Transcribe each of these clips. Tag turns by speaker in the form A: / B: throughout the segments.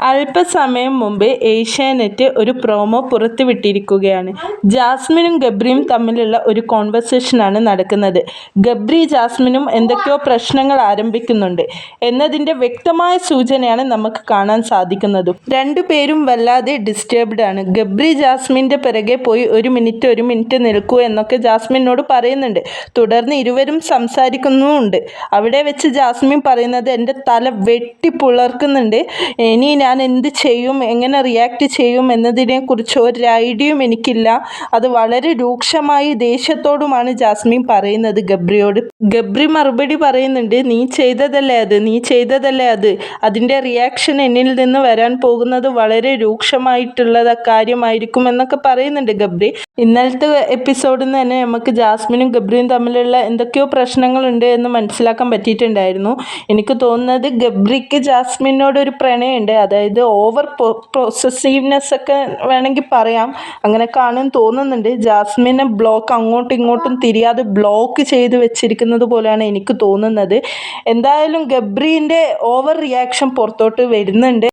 A: അല്പസമയം മുമ്പ് ഏഷ്യാനെറ്റ് ഒരു പ്രൊമോ പുറത്തുവിട്ടിരിക്കുകയാണ്. ജാസ്മിനും ഗബ്രിയും തമ്മിലുള്ള ഒരു കോൺവെർസേഷനാണ് നടക്കുന്നത്. ഗബ്രി ജാസ്മിനും എന്തൊക്കെയോ പ്രശ്നങ്ങൾ ആരംഭിക്കുന്നുണ്ട് എന്നതിന്റെ വ്യക്തമായ സൂചനയാണ് നമുക്ക് കാണാൻ സാധിക്കുന്നതും. രണ്ടുപേരും വല്ലാതെ ഡിസ്റ്റർബ്ഡ് ആണ്. ഗബ്രി ജാസ്മിന്റെ പിറകെ പോയി ഒരു മിനിറ്റ് ഒരു മിനിറ്റ് നിൽക്കൂ എന്നൊക്കെ ജാസ്മിനോട് പറയുന്നുണ്ട്. തുടർന്ന് ഇരുവരും സംസാരിക്കുന്നുമുണ്ട്. അവിടെ വെച്ച് ജാസ്മിൻ പറയുന്നത് എന്റെ തല വെട്ടി പുളർക്കുന്നുണ്ട്. ഇനി ഞാൻ എന്ത് ചെയ്യും? എങ്ങനെ റിയാക്ട് ചെയ്യും എന്നതിനെക്കുറിച്ച് ഒരു ഐഡിയയും എനിക്കില്ല. അത് വളരെ രൂക്ഷമായി ദേഷ്യത്തോടുമാണ് ജാസ്മിൻ പറയുന്നത് ഗബ്രിയോട്. ഗബ്രി മറുപടി പറയുന്നുണ്ട് നീ ചെയ്തതല്ലേ അത്? നീ ചെയ്തതല്ലേ അത്? അതിന്റെ റിയാക്ഷൻ എന്നിൽ നിന്ന് വരാൻ പോകുന്നത് വളരെ രൂക്ഷമായിട്ടുള്ള കാര്യമായിരിക്കും എന്നൊക്കെ പറയുന്നുണ്ട് ഗബ്രി. ഇന്നലത്തെ എപ്പിസോഡിൽ നിന്ന് തന്നെ നമുക്ക് ജാസ്മിനും ഗബ്രിയും തമ്മിലുള്ള എന്തൊക്കെയോ പ്രശ്നങ്ങളുണ്ട് എന്ന് മനസ്സിലാക്കാൻ പറ്റിയിട്ടുണ്ടായിരുന്നു. എനിക്ക് തോന്നുന്നത് ഗബ്രിക്ക് ജാസ്മിനോട് ഒരു പ്രണയമുണ്ട്. അതായത് ഓവർ പ്രോസസീവ്നെസ് ഒക്കെ വേണമെങ്കിൽ പറയാം. അങ്ങനെ കാണാൻ തോന്നുന്നുണ്ട്. ജാസ്മിനെ ബ്ലോക്ക് അങ്ങോട്ടും ഇങ്ങോട്ടും തിരിയാതെ ബ്ലോക്ക് ചെയ്ത് വെച്ചിരിക്കുന്നത് പോലെയാണ് എനിക്ക് തോന്നുന്നത്. എന്തായാലും ഗബ്രീന്റെ ഓവർ റിയാക്ഷൻ പുറത്തോട്ട് വരുന്നുണ്ട്.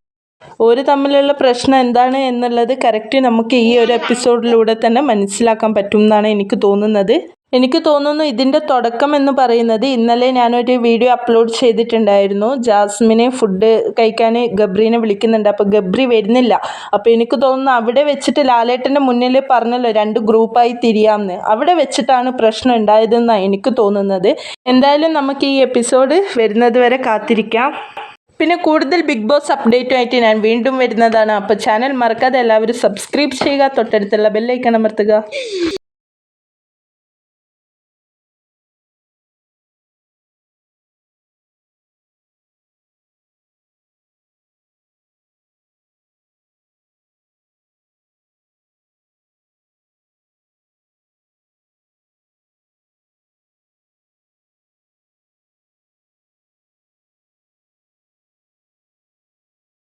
A: ഒരു തമ്മിലുള്ള പ്രശ്നം എന്താണ് എന്നുള്ളത് കറക്റ്റ് നമുക്ക് ഈ ഒരു എപ്പിസോഡിലൂടെ തന്നെ മനസ്സിലാക്കാൻ പറ്റും എന്നാണ് എനിക്ക് തോന്നുന്നത്. എനിക്ക് തോന്നുന്നു ഇതിന്റെ തുടക്കം എന്ന് പറയുന്നത് ഇന്നലെ ഞാനൊരു വീഡിയോ അപ്ലോഡ് ചെയ്തിട്ടുണ്ടായിരുന്നു. ജാസ്മിനെ ഫുഡ് കഴിക്കാൻ ഗബ്രീനെ വിളിക്കുന്നുണ്ട്. അപ്പോൾ ഗബ്രി വരുന്നില്ല. അപ്പോൾ എനിക്ക് തോന്നുന്നു അവിടെ വെച്ചിട്ട് ലാലേട്ടന്റെ മുന്നിൽ പറഞ്ഞല്ലോ രണ്ട് ഗ്രൂപ്പായി തിരിയാമെന്ന്. അവിടെ വെച്ചിട്ടാണ് പ്രശ്നം ഉണ്ടായതെന്നാണ് എനിക്ക് തോന്നുന്നത്. എന്തായാലും നമുക്ക് ഈ എപ്പിസോഡ് വരുന്നത് വരെ കാത്തിരിക്കാം. പിന്നെ കൂടുതൽ ബിഗ് ബോസ് അപ്ഡേറ്റുമായിട്ട് ഞാൻ വീണ്ടും വരുന്നതാണ്. അപ്പോൾ ചാനൽ മറക്കാതെ എല്ലാവരും സബ്സ്ക്രൈബ് ചെയ്യുക. തൊട്ടടുത്തുള്ള ബെല്ലൈക്കൺ അമർത്തുക.